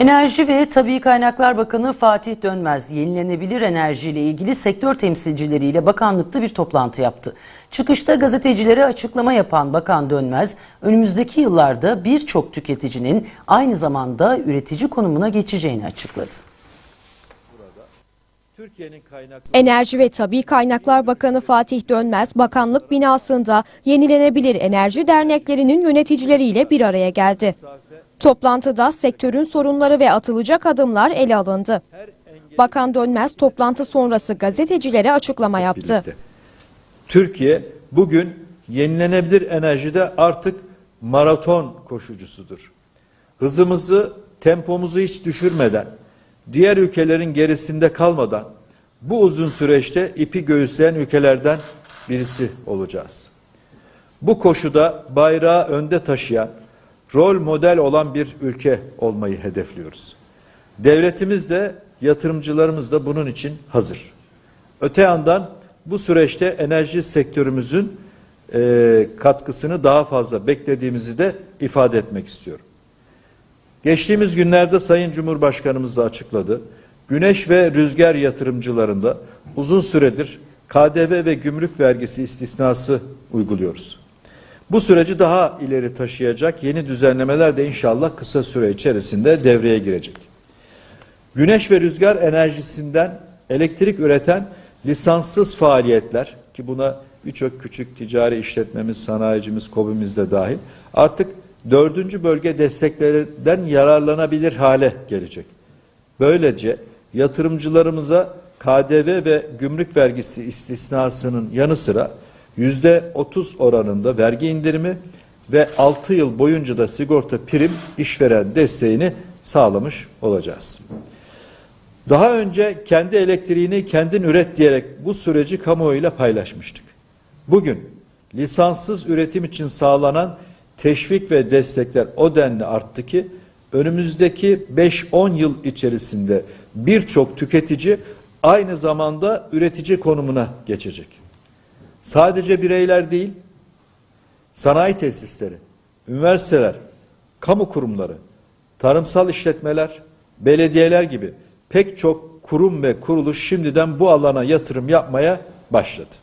Enerji ve Tabii Kaynaklar Bakanı Fatih Dönmez, yenilenebilir enerjiyle ilgili sektör temsilcileriyle bakanlıkta bir toplantı yaptı. Çıkışta gazetecilere açıklama yapan Bakan Dönmez, önümüzdeki yıllarda birçok tüketicinin aynı zamanda üretici konumuna geçeceğini açıkladı. Enerji ve Tabii Kaynaklar Bakanı Fatih Dönmez, bakanlık binasında Yenilenebilir Enerji Derneklerinin yöneticileriyle bir araya geldi. Toplantıda sektörün sorunları ve atılacak adımlar ele alındı. Bakan Dönmez toplantı sonrası gazetecilere açıklama yaptı. Türkiye bugün yenilenebilir enerjide artık maraton koşucusudur. Hızımızı, tempomuzu hiç düşürmeden, diğer ülkelerin gerisinde kalmadan bu uzun süreçte ipi göğüsleyen ülkelerden birisi olacağız. Bu koşuda bayrağı önde taşıyan, rol model olan bir ülke olmayı hedefliyoruz. Devletimiz de yatırımcılarımız da bunun için hazır. Öte yandan bu süreçte enerji sektörümüzün e, katkısını daha fazla beklediğimizi de ifade etmek istiyorum. Geçtiğimiz günlerde Sayın Cumhurbaşkanımız da açıkladı. Güneş ve rüzgar yatırımcılarında uzun süredir KDV ve gümrük vergisi istisnası uyguluyoruz. Bu süreci daha ileri taşıyacak yeni düzenlemeler de inşallah kısa süre içerisinde devreye girecek. Güneş ve rüzgar enerjisinden elektrik üreten lisanssız faaliyetler ki buna birçok küçük ticari işletmemiz, sanayicimiz, KOBİ'miz de dahil artık dördüncü bölge desteklerinden yararlanabilir hale gelecek. Böylece yatırımcılarımıza KDV ve gümrük vergisi istisnasının yanı sıra yüzde 30 oranında vergi indirimi ve 6 yıl boyunca da sigorta prim işveren desteğini sağlamış olacağız. Daha önce kendi elektriğini kendin üret diyerek bu süreci kamuoyuyla paylaşmıştık. Bugün lisanssız üretim için sağlanan teşvik ve destekler o denli arttı ki önümüzdeki 5-10 yıl içerisinde birçok tüketici aynı zamanda üretici konumuna geçecek. Sadece bireyler değil, sanayi tesisleri, üniversiteler, kamu kurumları, tarımsal işletmeler, belediyeler gibi pek çok kurum ve kuruluş şimdiden bu alana yatırım yapmaya başladı.